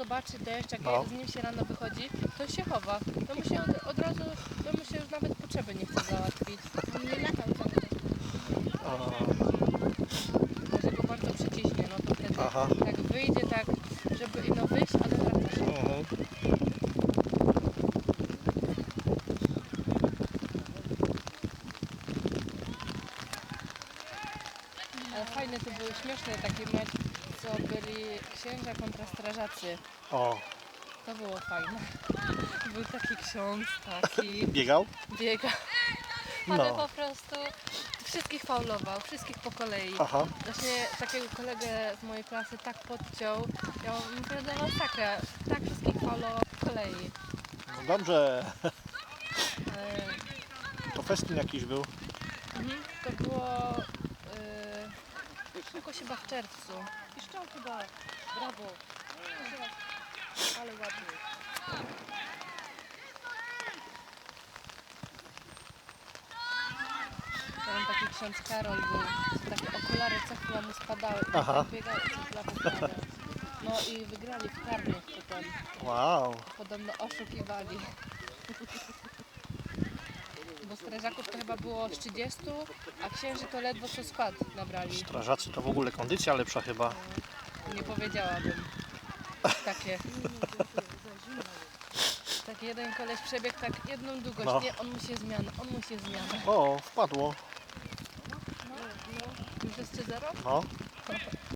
zobaczy deszcz, jak No. z nim się rano wychodzi, to się chowa. To mu się od, od razu, to mu się już nawet potrzeby nie chce załatwić. On nie latał cały Może go bardzo przyciśnie, no to wtedy Aha. tak wyjdzie tak, żeby ino wyjść, ale wracasz. mhm. Ale fajne to były śmieszne takie mecz, księża kontra strażacy. o, To było fajne. Był taki ksiądz, taki biegał? biega. Ale No. po prostu wszystkich faulował, wszystkich po kolei. Aha, Właśnie takiego kolegę z mojej klasy tak podciął, ja mówię do masakra, tak wszystkich faulował po kolei. no dobrze. E, To festyn jakiś był. mhm, to było jakoś chyba w czerwcu. Piszczał chyba. Brawo. Ale ładnie. Tam taki ksiądz Karol był, takie okulary co chwila mu spadały. Aha. Biegał co chwila poprawiał. No i wygrali w karnych potem. Wow. Podobno oszukiwali. Strażaków to chyba było z 30, a księży to ledwo co skład nabrali. Strażacy to w ogóle kondycja lepsza chyba. Nie powiedziałabym. Takie. Tak jeden koleś przebiegł tak jedną długość. No. Nie, on musi zmianę, on musi zmianę. O, wpadło. Już jest 3-0? No.